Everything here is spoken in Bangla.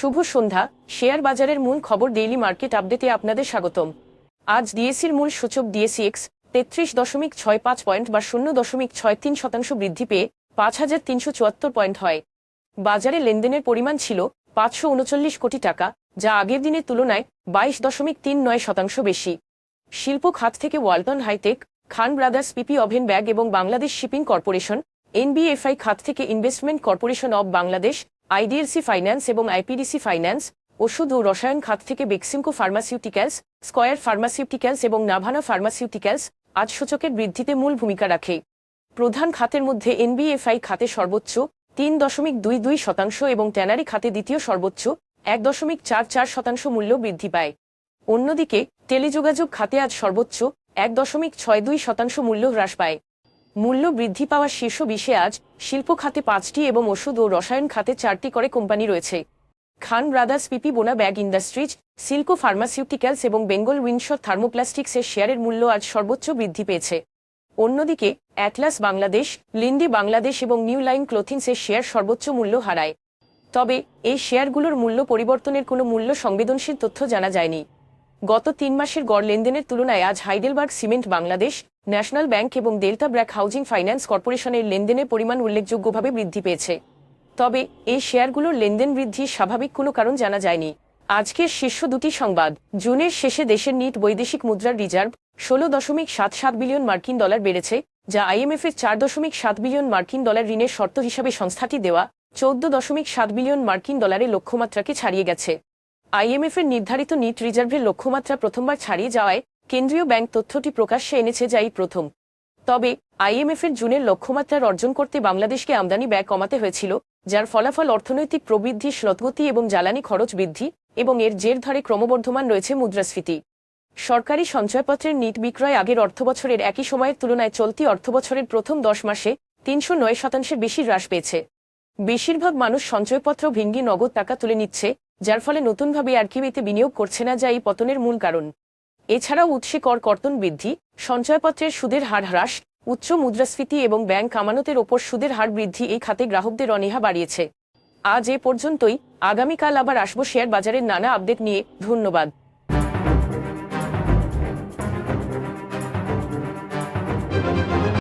শুভ সন্ধ্যা। শেয়ার বাজারের মূল খবর ডেইলি মার্কেট আপডেটে আপনাদের স্বাগতম। আজ ডিএসির মূল সূচক ডিএসি এক্স তেত্রিশ দশমিক ছয় পাঁচ পয়েন্ট বা শূন্য দশমিক ছয় তিন শতাংশ বৃদ্ধি পেয়ে পাঁচ হাজার তিনশো চুয়াত্তর পয়েন্ট হয়। বাজারে লেনদেনের পরিমাণ ছিল পাঁচশো উনচল্লিশ কোটি টাকা, যা আগের দিনের তুলনায় বাইশ দশমিক তিন নয় শতাংশ বেশি। শিল্প খাত থেকে Walton Hi Tech, Khan Brothers PP Woven Bag এবং বাংলাদেশ শিপিং কর্পোরেশন, এনবিএফআই খাত থেকে Investment Corporation of Bangladesh IDLC Finance এবং আইপিডিসি ফাইন্যান্স, ওষুধ ও রসায়ন খাত থেকে বেক্সিমকো ফার্মাসিউটিক্যালস, স্কয়ার ফার্মাসিউটিক্যালস এবং নাভানা ফার্মাসিউটিক্যালস আজ সূচকের বৃদ্ধিতে মূল ভূমিকা রাখে। প্রধান খাতের মধ্যে এনবিএফআই খাতে সর্বোচ্চ তিন দশমিক দুই দুই শতাংশ এবং ট্যানারি খাতে দ্বিতীয় সর্বোচ্চ এক দশমিক চার চার শতাংশ মূল্য বৃদ্ধি পায়। অন্যদিকে টেলিযোগাযোগ খাতে আজ সর্বোচ্চ এক দশমিক ছয় দুই শতাংশ মূল্য হ্রাস পায়। মূল্য বৃদ্ধি পাওয়া শীর্ষ বিশে আজ শিল্প খাতে পাঁচটি এবং ওষুধ ও রসায়ন খাতে চারটি করে কোম্পানি রয়েছে। খান ব্রাদার্স পিপি বোনা ব্যাগ ইন্ডাস্ট্রিজ, সিল্কো ফার্মাসিউটিক্যালস এবং বেঙ্গল উইন্ডশর থার্মোপ্লাস্টিক্সের শেয়ারের মূল্য আজ সর্বোচ্চ বৃদ্ধি পেয়েছে। অন্যদিকে, অ্যাটলাস বাংলাদেশ, লিন্ডি বাংলাদেশ এবং নিউ লাইন ক্লোথিংসের শেয়ার সর্বোচ্চ মূল্য হারায়। তবে, এই শেয়ারগুলোর মূল্য পরিবর্তনের কোনো মূল্য সংবেদনশীল তথ্য জানা যায়নি। গত তিন মাসের গড় লেনদেনের তুলনায় আজ Heidelberg Cement Bangladesh National Bank এবং ডেল্টা ব্র্যাক হাউজিং ফাইন্যান্স কর্পোরেশনের লেনদেনের পরিমাণ উল্লেখযোগ্যভাবে বৃদ্ধি পেয়েছে। তবে এই শেয়ারগুলোর লেনদেন বৃদ্ধির স্বাভাবিক কোনো কারণ জানা যায়নি। আজকের শীর্ষ দুটি সংবাদ, জুনের শেষে দেশের নিট বৈদেশিক মুদ্রার রিজার্ভ ষোলো দশমিক সাত সাত বিলিয়ন মার্কিন ডলার বেড়েছে, যা আইএমএফ এর চার দশমিক সাত বিলিয়ন মার্কিন ডলার ঋণের শর্ত হিসাবে সংস্থাটি দেওয়া চৌদ্দ দশমিক সাত বিলিয়ন মার্কিন ডলারের লক্ষ্যমাত্রাকে ছাড়িয়ে গেছে। আইএমএফ এর নির্ধারিত নিট রিজার্ভের লক্ষ্যমাত্রা প্রথমবার ছাড়িয়ে যাওয়ায় কেন্দ্রীয় ব্যাংক তথ্যটি প্রকাশ্যে এনেছে যা এই প্রথম। তবে আইএমএফ এর জুনের লক্ষ্যমাত্রার অর্জন করতে বাংলাদেশকে আমদানি ব্যয় কমাতে হয়েছিল, যার ফলাফল অর্থনৈতিক প্রবৃদ্ধি শ্লতগতি এবং জ্বালানি খরচ বৃদ্ধি এবং এর জের ধরে ক্রমবর্ধমান রয়েছে মুদ্রাস্ফীতি। সরকারি সঞ্চয়পত্রের নিট বিক্রয় আগের অর্থবছরের একই সময়ের তুলনায় চলতি অর্থবছরের প্রথম দশ মাসে তিনশো নয় শতাংশের বেশি হ্রাস পেয়েছে। বেশিরভাগ মানুষ সঞ্চয়পত্র ভেঙ্গি নগদ টাকা তুলে নিচ্ছে, যার ফলে নতুনভাবে আর্কিবিতে বিনিয়োগ করছে না যা এই পতনের মূল কারণ। এছাড়াও উৎসে কর কর্তন বৃদ্ধি, সঞ্চয়পত্রের সুদের হার হ্রাস, উচ্চ মুদ্রাস্ফীতি এবং ব্যাংক আমানতের ওপর সুদের হার বৃদ্ধি এই খাতে গ্রাহকদের অনীহা বাড়িয়েছে। আজ এ পর্যন্তই। আগামীকাল আবার আসব শেয়ার বাজারের নানা আপডেট নিয়ে। ধন্যবাদ।